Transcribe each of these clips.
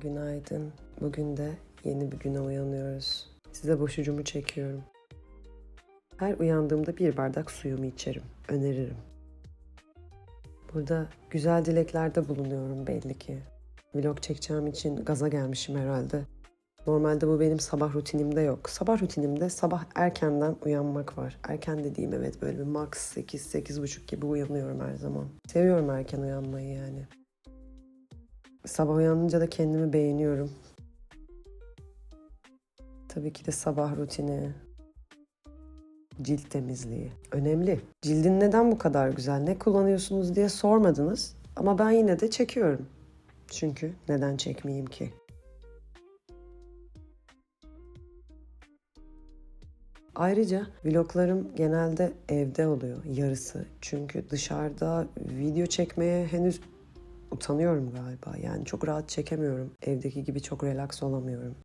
günaydın. Bugün de yeni bir güne uyanıyoruz. Size boşucumu çekiyorum. Her uyandığımda bir bardak suyumu içerim. Öneririm. Burada güzel dileklerde bulunuyorum belli ki. Vlog çekeceğim için gaza gelmişim herhalde. Normalde bu benim sabah rutinimde yok. Sabah rutinimde sabah erkenden uyanmak var. Erken dediğim evet böyle bir max 8-8.30 gibi uyanıyorum her zaman. Seviyorum erken uyanmayı yani. Sabah uyanınca da kendimi beğeniyorum. Tabii ki de sabah rutini, cilt temizliği önemli. Cildin neden bu kadar güzel, ne kullanıyorsunuz diye sormadınız ama ben yine de çekiyorum. Çünkü neden çekmeyeyim ki? Ayrıca vloglarım genelde evde oluyor yarısı. Çünkü dışarıda video çekmeye henüz utanıyorum galiba. Yani çok rahat çekemiyorum. Evdeki gibi çok relax olamıyorum.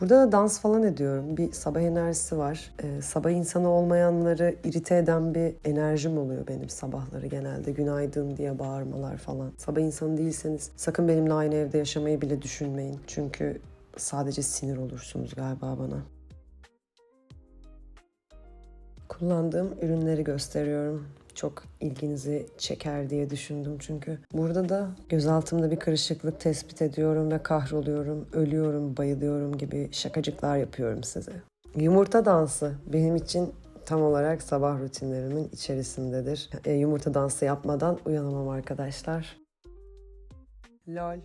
Burada da dans falan ediyorum. Bir sabah enerjisi var. Ee, sabah insanı olmayanları irite eden bir enerjim oluyor benim sabahları genelde. Günaydın diye bağırmalar falan. Sabah insanı değilseniz sakın benimle aynı evde yaşamayı bile düşünmeyin. Çünkü sadece sinir olursunuz galiba bana. Kullandığım ürünleri gösteriyorum. Çok ilginizi çeker diye düşündüm çünkü. Burada da gözaltımda bir kırışıklık tespit ediyorum ve kahroluyorum, ölüyorum, bayılıyorum gibi şakacıklar yapıyorum size. Yumurta dansı benim için tam olarak sabah rutinlerimin içerisindedir. E, yumurta dansı yapmadan uyanamam arkadaşlar. Lol.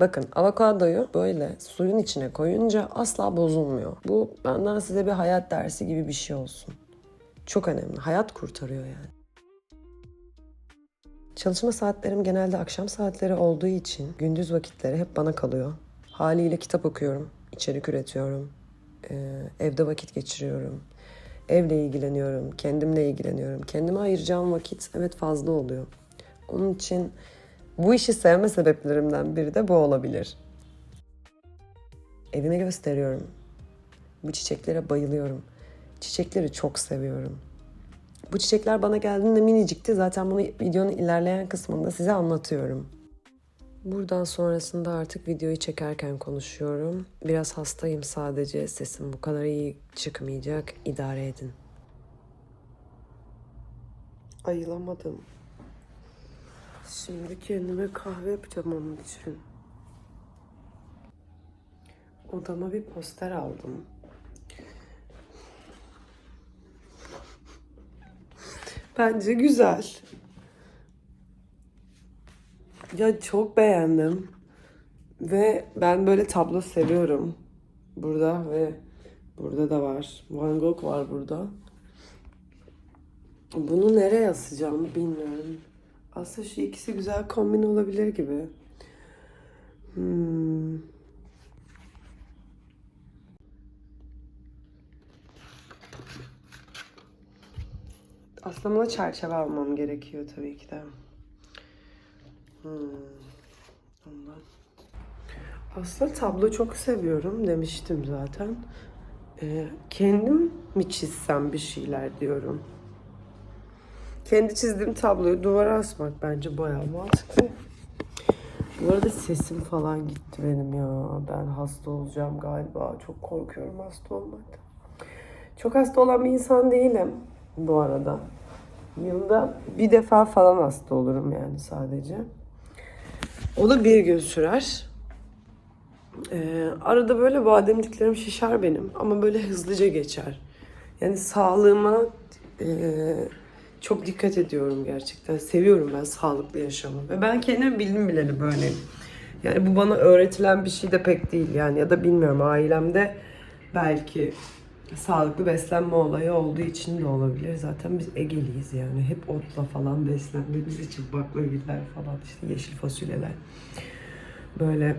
Bakın avokadoyu böyle suyun içine koyunca asla bozulmuyor. Bu benden size bir hayat dersi gibi bir şey olsun. Çok önemli. Hayat kurtarıyor yani. Çalışma saatlerim genelde akşam saatleri olduğu için gündüz vakitleri hep bana kalıyor. Haliyle kitap okuyorum, içerik üretiyorum, evde vakit geçiriyorum. Evle ilgileniyorum, kendimle ilgileniyorum. Kendime ayıracağım vakit evet fazla oluyor. Onun için bu işi sevme sebeplerimden biri de bu olabilir. Evimi gösteriyorum. Bu çiçeklere bayılıyorum. Çiçekleri çok seviyorum. Bu çiçekler bana geldiğinde minicikti. Zaten bunu videonun ilerleyen kısmında size anlatıyorum. Buradan sonrasında artık videoyu çekerken konuşuyorum. Biraz hastayım sadece. Sesim bu kadar iyi çıkmayacak. İdare edin. Ayılamadım. Şimdi kendime kahve yapacağım onun için. Odama bir poster aldım. Bence güzel. Ya çok beğendim. Ve ben böyle tablo seviyorum. Burada ve burada da var. Van Gogh var burada. Bunu nereye asacağımı bilmiyorum. Aslında şu ikisi güzel kombin olabilir gibi. Hmm. Aslında buna çerçeve almam gerekiyor tabii ki de. Hmm. Aslında tablo çok seviyorum demiştim zaten. Ee, kendim mi çizsem bir şeyler diyorum. Kendi çizdiğim tabloyu duvara asmak bence bayağı mantıklı. Bu arada sesim falan gitti benim ya. Ben hasta olacağım galiba. Çok korkuyorum hasta olmaktan. Çok hasta olan bir insan değilim bu arada. Yılda bir defa falan hasta olurum yani sadece. O da bir gün sürer. Ee, arada böyle bademciklerim şişer benim ama böyle hızlıca geçer. Yani sağlığıma e, çok dikkat ediyorum gerçekten. Seviyorum ben sağlıklı yaşamı. Ve ben kendimi bildim bileli böyleyim. Yani bu bana öğretilen bir şey de pek değil yani. Ya da bilmiyorum ailemde belki sağlıklı beslenme olayı olduğu için de olabilir. Zaten biz Egeliyiz yani. Hep otla falan beslendiğimiz için baklagiller falan işte yeşil fasulyeler. Böyle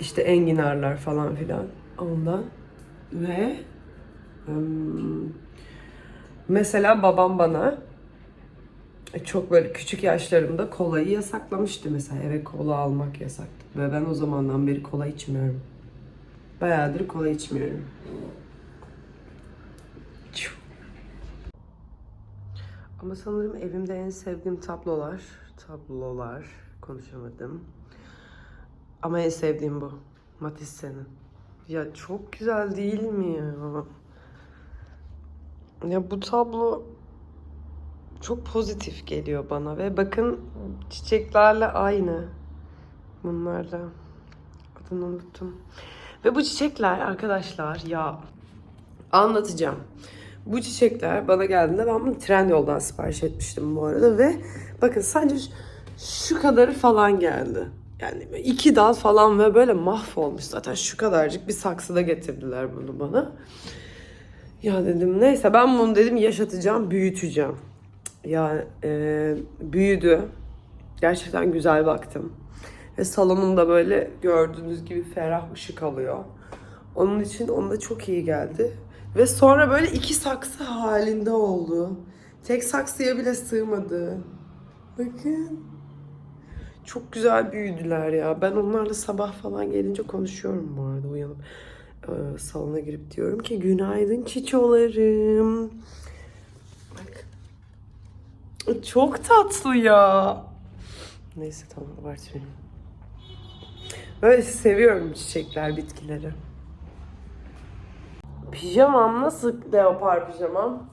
işte enginarlar falan filan ondan ve ım, Mesela babam bana çok böyle küçük yaşlarımda kolayı yasaklamıştı mesela eve kola almak yasaktı. Ve ben o zamandan beri kola içmiyorum. Bayağıdır kola içmiyorum. Ama Ama sanırım evimde en sevdiğim tablolar. Tablolar. Konuşamadım. Ama en sevdiğim bu. Matisse'nin. Ya çok güzel değil mi ya? Ya bu tablo çok pozitif geliyor bana ve bakın çiçeklerle aynı. Bunlarla. Adını unuttum. Ve bu çiçekler arkadaşlar ya anlatacağım. Bu çiçekler bana geldiğinde ben bunu Trendyol'dan sipariş etmiştim bu arada ve bakın sadece şu kadarı falan geldi. Yani iki dal falan ve böyle mahvolmuş zaten şu kadarcık bir saksıda getirdiler bunu bana. Ya dedim neyse ben bunu dedim yaşatacağım, büyüteceğim. Ya e, büyüdü. Gerçekten güzel baktım. Ve salonumda böyle gördüğünüz gibi ferah ışık alıyor. Onun için onda çok iyi geldi. Ve sonra böyle iki saksı halinde oldu. Tek saksıya bile sığmadı. Bakın. Çok güzel büyüdüler ya. Ben onlarla sabah falan gelince konuşuyorum bu arada uyanıp. E, salona girip diyorum ki günaydın çiçolarım. Bak. Çok tatlı ya. Neyse tamam abartmayayım. Böyle seviyorum çiçekler, bitkileri. Pijamam nasıl leopar pijamam?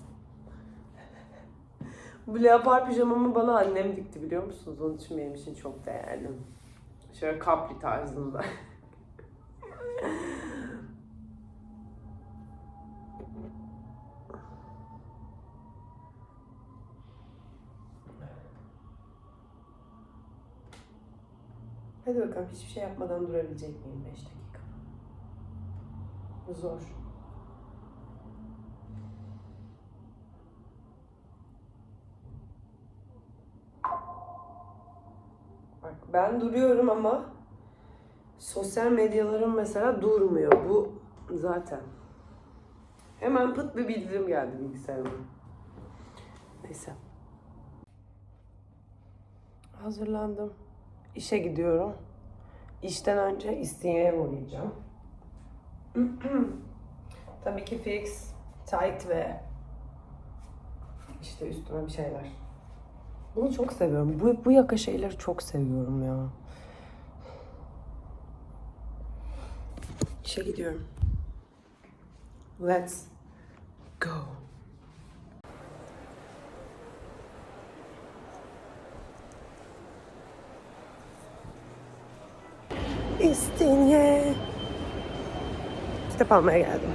Bu leopar pijamamı bana annem dikti biliyor musunuz? Onun için benim için çok değerli. Şöyle kapri tarzında. Hadi bakalım hiçbir şey yapmadan durabilecek miyim 5 dakika? Zor. Bak ben duruyorum ama sosyal medyalarım mesela durmuyor. Bu zaten. Hemen pıt bir bildirim geldi bilgisayarıma. Neyse. Hazırlandım. İşe gidiyorum. İşten önce isteyene uğrayacağım. Tabii ki fix, tight ve işte üstüme bir şeyler. Bunu çok seviyorum. Bu, bu yaka şeyleri çok seviyorum ya. İşe gidiyorum. Let's go. İstinye. Kitap almaya geldim.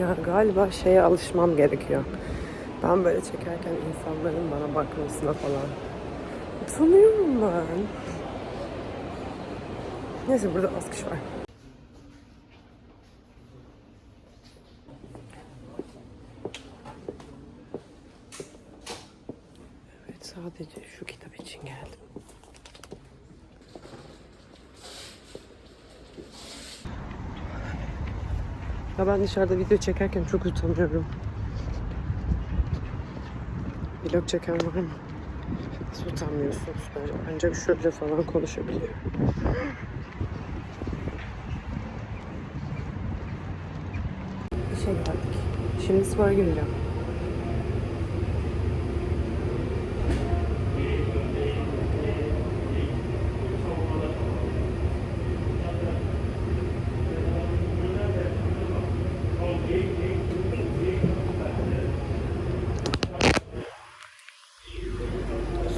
Ya galiba şeye alışmam gerekiyor. Ben böyle çekerken insanların bana bakmasına falan. Utanıyorum ben. Neyse burada az kişi var. Evet sadece şu kitap için geldim. Ya ben dışarıda video çekerken çok utanıyorum. Vlog çeken var mı? Nasıl utanmıyorsunuz? Ancak şöyle falan konuşabiliyor. İşe geldik. Şimdi spora gireceğim.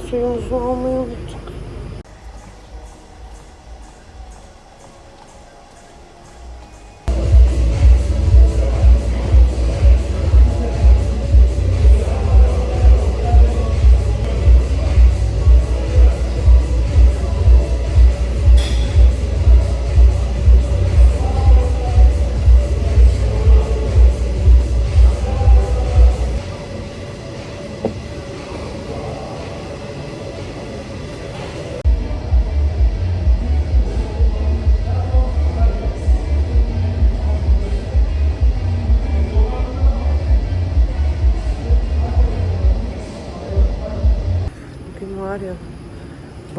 Suyumuzu almayı unuttuk.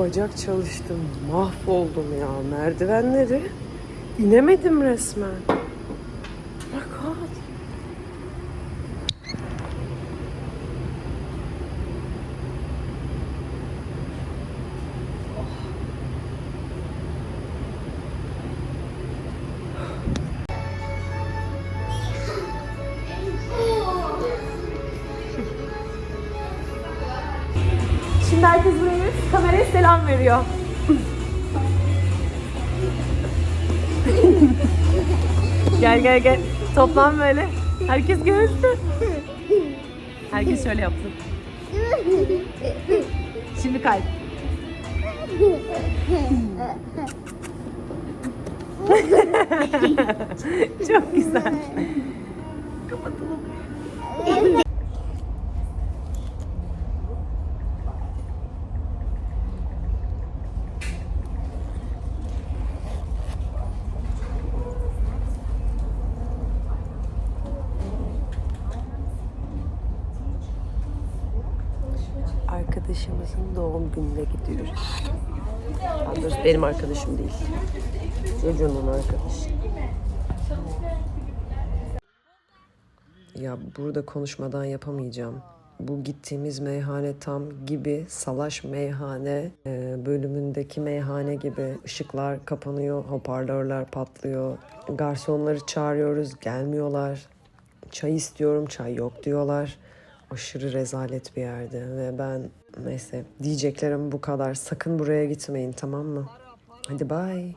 Bacak çalıştım. Mahvoldum ya. Merdivenleri inemedim resmen. Selam veriyor. gel gel gel. Toplan böyle. Herkes görsün. Herkes şöyle yapsın. Şimdi kalp. Çok güzel. Arkadaşımızın doğum gününe gidiyoruz. Daha benim arkadaşım değil. Çocuğunun arkadaşı. Ya burada konuşmadan yapamayacağım. Bu gittiğimiz meyhane tam gibi salaş meyhane e, bölümündeki meyhane gibi ışıklar kapanıyor, hoparlörler patlıyor. Garsonları çağırıyoruz, gelmiyorlar. Çay istiyorum, çay yok diyorlar. Aşırı rezalet bir yerde ve ben neyse diyeceklerim bu kadar. Sakın buraya gitmeyin tamam mı? Hadi bye.